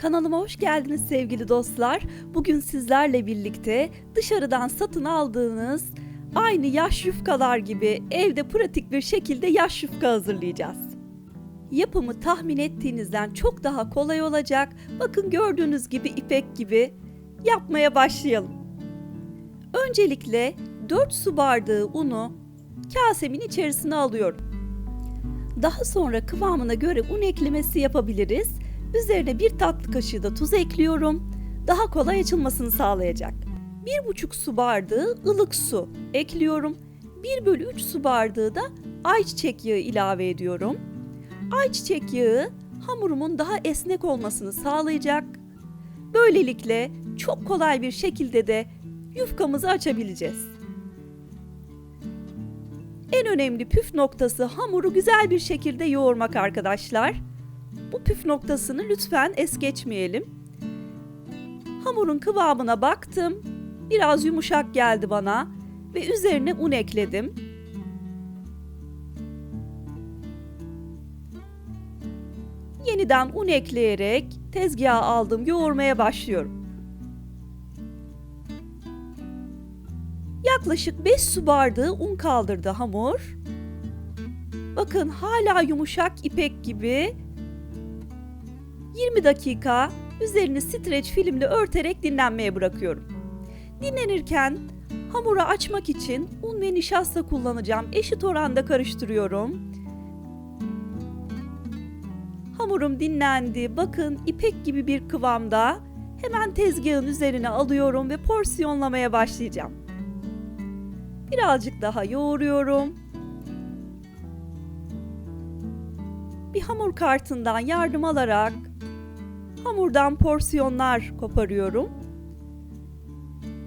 Kanalıma hoş geldiniz sevgili dostlar. Bugün sizlerle birlikte dışarıdan satın aldığınız aynı yaş yufkalar gibi evde pratik bir şekilde yaş yufka hazırlayacağız. Yapımı tahmin ettiğinizden çok daha kolay olacak. Bakın gördüğünüz gibi ipek gibi yapmaya başlayalım. Öncelikle 4 su bardağı unu kasemin içerisine alıyorum. Daha sonra kıvamına göre un eklemesi yapabiliriz. Üzerine bir tatlı kaşığı da tuz ekliyorum. Daha kolay açılmasını sağlayacak. 1,5 su bardağı ılık su ekliyorum. 1 bölü 3 su bardağı da ayçiçek yağı ilave ediyorum. Ayçiçek yağı hamurumun daha esnek olmasını sağlayacak. Böylelikle çok kolay bir şekilde de yufkamızı açabileceğiz. En önemli püf noktası hamuru güzel bir şekilde yoğurmak arkadaşlar. Bu püf noktasını lütfen es geçmeyelim. Hamurun kıvamına baktım. Biraz yumuşak geldi bana ve üzerine un ekledim. Yeniden un ekleyerek tezgaha aldım, yoğurmaya başlıyorum. Yaklaşık 5 su bardağı un kaldırdı hamur. Bakın hala yumuşak ipek gibi 20 dakika üzerini streç filmle örterek dinlenmeye bırakıyorum. Dinlenirken hamuru açmak için un ve nişasta kullanacağım. Eşit oranda karıştırıyorum. Hamurum dinlendi. Bakın ipek gibi bir kıvamda. Hemen tezgahın üzerine alıyorum ve porsiyonlamaya başlayacağım. Birazcık daha yoğuruyorum. Bir hamur kartından yardım alarak hamurdan porsiyonlar koparıyorum.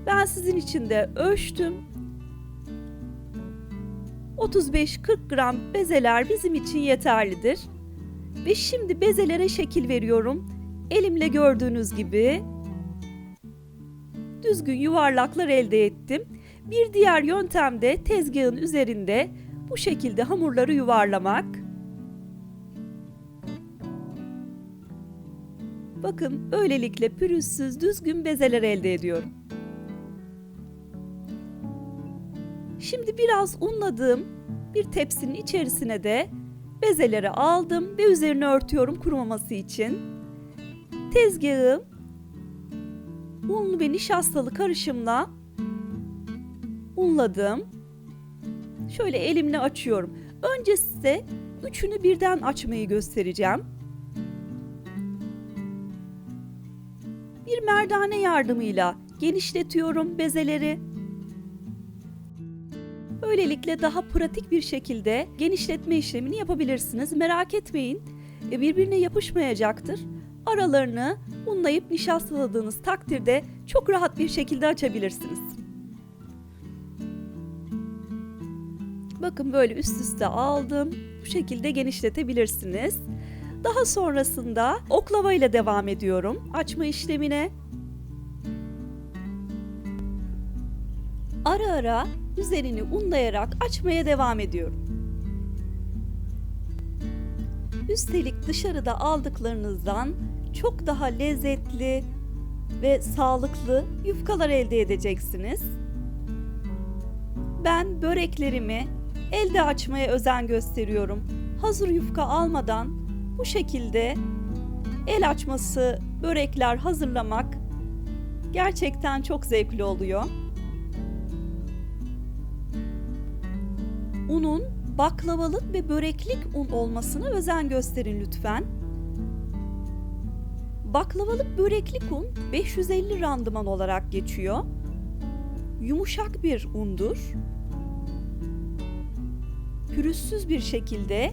Ben sizin için de ölçtüm. 35-40 gram bezeler bizim için yeterlidir. Ve şimdi bezelere şekil veriyorum. Elimle gördüğünüz gibi düzgün yuvarlaklar elde ettim. Bir diğer yöntem de tezgahın üzerinde bu şekilde hamurları yuvarlamak. Bakın böylelikle pürüzsüz düzgün bezeler elde ediyorum. Şimdi biraz unladığım bir tepsinin içerisine de bezeleri aldım ve üzerine örtüyorum kurumaması için. Tezgahı unlu ve nişastalı karışımla unladım. Şöyle elimle açıyorum. Önce size üçünü birden açmayı göstereceğim. Bir merdane yardımıyla genişletiyorum bezeleri. Böylelikle daha pratik bir şekilde genişletme işlemini yapabilirsiniz. Merak etmeyin, e, birbirine yapışmayacaktır. Aralarını unlayıp nişastaladığınız takdirde çok rahat bir şekilde açabilirsiniz. Bakın böyle üst üste aldım. Bu şekilde genişletebilirsiniz. Daha sonrasında oklava ile devam ediyorum açma işlemine. Ara ara üzerini unlayarak açmaya devam ediyorum. Üstelik dışarıda aldıklarınızdan çok daha lezzetli ve sağlıklı yufkalar elde edeceksiniz. Ben böreklerimi elde açmaya özen gösteriyorum. Hazır yufka almadan bu şekilde el açması börekler hazırlamak gerçekten çok zevkli oluyor. Unun baklavalık ve böreklik un olmasına özen gösterin lütfen. Baklavalık böreklik un 550 randıman olarak geçiyor. Yumuşak bir undur pürüzsüz bir şekilde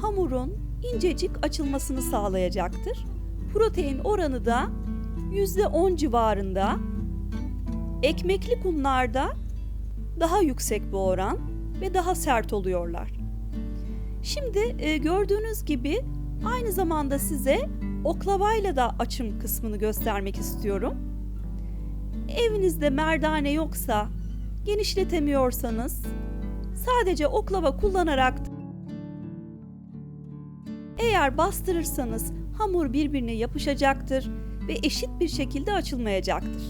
hamurun incecik açılmasını sağlayacaktır. Protein oranı da %10 civarında. Ekmekli unlarda daha yüksek bu oran ve daha sert oluyorlar. Şimdi e, gördüğünüz gibi aynı zamanda size oklavayla da açım kısmını göstermek istiyorum. Evinizde merdane yoksa, genişletemiyorsanız Sadece oklava kullanarak eğer bastırırsanız hamur birbirine yapışacaktır ve eşit bir şekilde açılmayacaktır.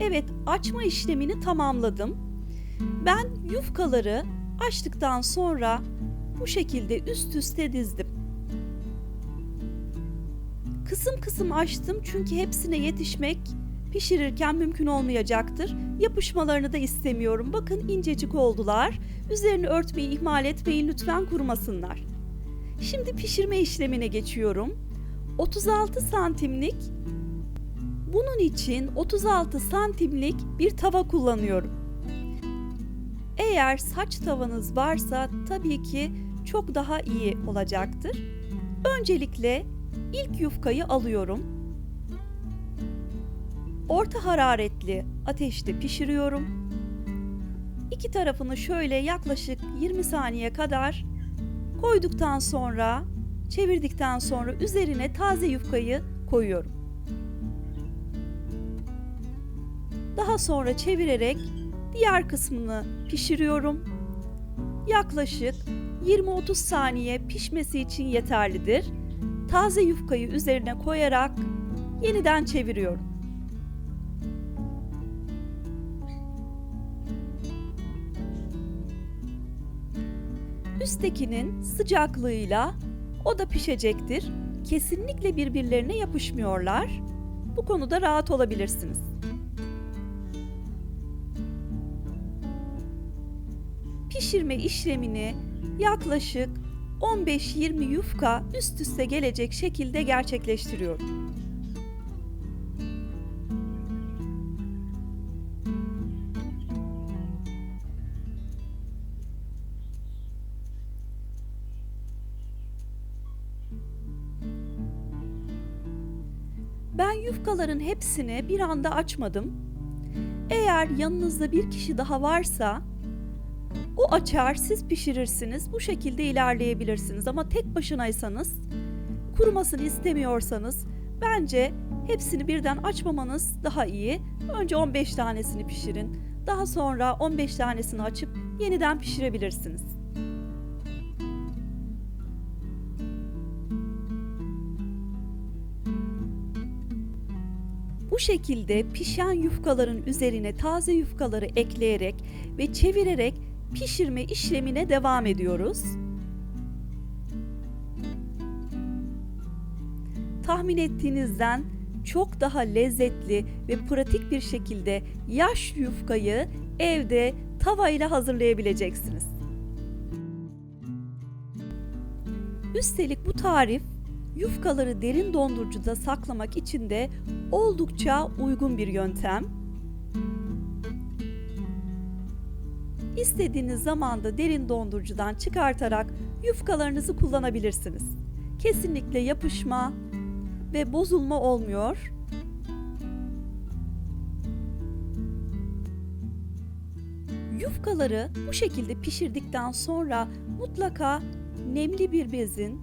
Evet, açma işlemini tamamladım. Ben yufkaları açtıktan sonra bu şekilde üst üste dizdim. Kısım kısım açtım çünkü hepsine yetişmek pişirirken mümkün olmayacaktır. Yapışmalarını da istemiyorum. Bakın incecik oldular. Üzerini örtmeyi ihmal etmeyin lütfen kurumasınlar. Şimdi pişirme işlemine geçiyorum. 36 santimlik bunun için 36 santimlik bir tava kullanıyorum. Eğer saç tavanız varsa tabii ki çok daha iyi olacaktır. Öncelikle ilk yufkayı alıyorum. Orta hararetli ateşte pişiriyorum. İki tarafını şöyle yaklaşık 20 saniye kadar koyduktan sonra çevirdikten sonra üzerine taze yufkayı koyuyorum. Daha sonra çevirerek diğer kısmını pişiriyorum. Yaklaşık 20-30 saniye pişmesi için yeterlidir. Taze yufkayı üzerine koyarak yeniden çeviriyorum. Üsttekinin sıcaklığıyla o da pişecektir. Kesinlikle birbirlerine yapışmıyorlar. Bu konuda rahat olabilirsiniz. Pişirme işlemini yaklaşık 15-20 yufka üst üste gelecek şekilde gerçekleştiriyorum. Ben yufkaların hepsini bir anda açmadım. Eğer yanınızda bir kişi daha varsa o açar siz pişirirsiniz. Bu şekilde ilerleyebilirsiniz ama tek başınaysanız kurumasını istemiyorsanız bence hepsini birden açmamanız daha iyi. Önce 15 tanesini pişirin. Daha sonra 15 tanesini açıp yeniden pişirebilirsiniz. Şekilde pişen yufkaların üzerine taze yufkaları ekleyerek ve çevirerek pişirme işlemine devam ediyoruz. Tahmin ettiğinizden çok daha lezzetli ve pratik bir şekilde yaş yufkayı evde tavayla hazırlayabileceksiniz. Üstelik bu tarif yufkaları derin dondurucuda saklamak için de oldukça uygun bir yöntem. İstediğiniz zamanda derin dondurucudan çıkartarak yufkalarınızı kullanabilirsiniz. Kesinlikle yapışma ve bozulma olmuyor. Yufkaları bu şekilde pişirdikten sonra mutlaka nemli bir bezin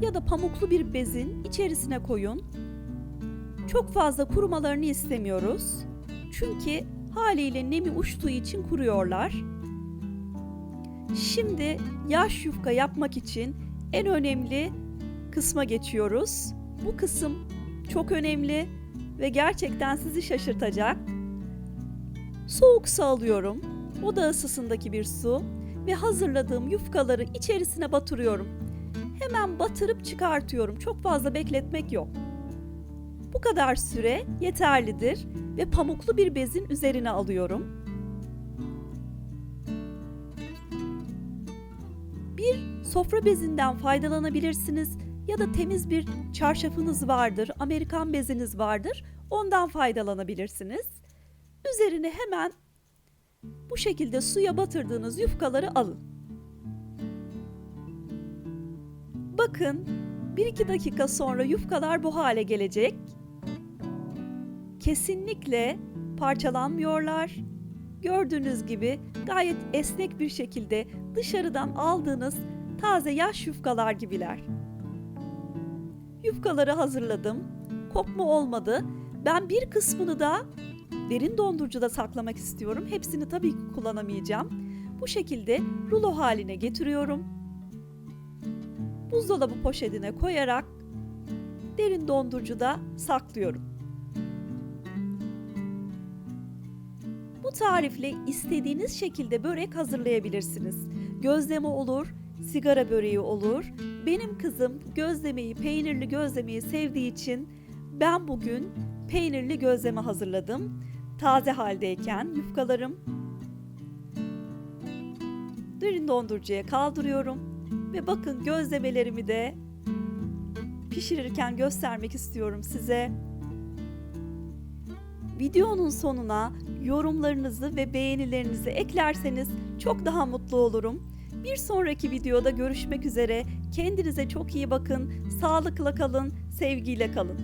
ya da pamuklu bir bezin içerisine koyun. Çok fazla kurumalarını istemiyoruz. Çünkü haliyle nemi uçtuğu için kuruyorlar. Şimdi yaş yufka yapmak için en önemli kısma geçiyoruz. Bu kısım çok önemli ve gerçekten sizi şaşırtacak. Soğuk su alıyorum. Oda ısısındaki bir su ve hazırladığım yufkaları içerisine batırıyorum. Hemen batırıp çıkartıyorum. Çok fazla bekletmek yok. Bu kadar süre yeterlidir ve pamuklu bir bezin üzerine alıyorum. Bir sofra bezinden faydalanabilirsiniz ya da temiz bir çarşafınız vardır, Amerikan beziniz vardır. Ondan faydalanabilirsiniz. Üzerine hemen bu şekilde suya batırdığınız yufkaları alın. Bakın 1-2 dakika sonra yufkalar bu hale gelecek. Kesinlikle parçalanmıyorlar. Gördüğünüz gibi gayet esnek bir şekilde dışarıdan aldığınız taze yaş yufkalar gibiler. Yufkaları hazırladım. Kopma olmadı. Ben bir kısmını da derin dondurucuda saklamak istiyorum. Hepsini tabii ki kullanamayacağım. Bu şekilde rulo haline getiriyorum. Buzdolabı poşetine koyarak derin dondurucuda saklıyorum. Bu tarifle istediğiniz şekilde börek hazırlayabilirsiniz. Gözleme olur, sigara böreği olur. Benim kızım gözlemeyi, peynirli gözlemeyi sevdiği için ben bugün peynirli gözleme hazırladım. Taze haldeyken yufkalarım derin dondurucuya kaldırıyorum ve bakın gözlemelerimi de pişirirken göstermek istiyorum size. Videonun sonuna yorumlarınızı ve beğenilerinizi eklerseniz çok daha mutlu olurum. Bir sonraki videoda görüşmek üzere. Kendinize çok iyi bakın. Sağlıkla kalın, sevgiyle kalın.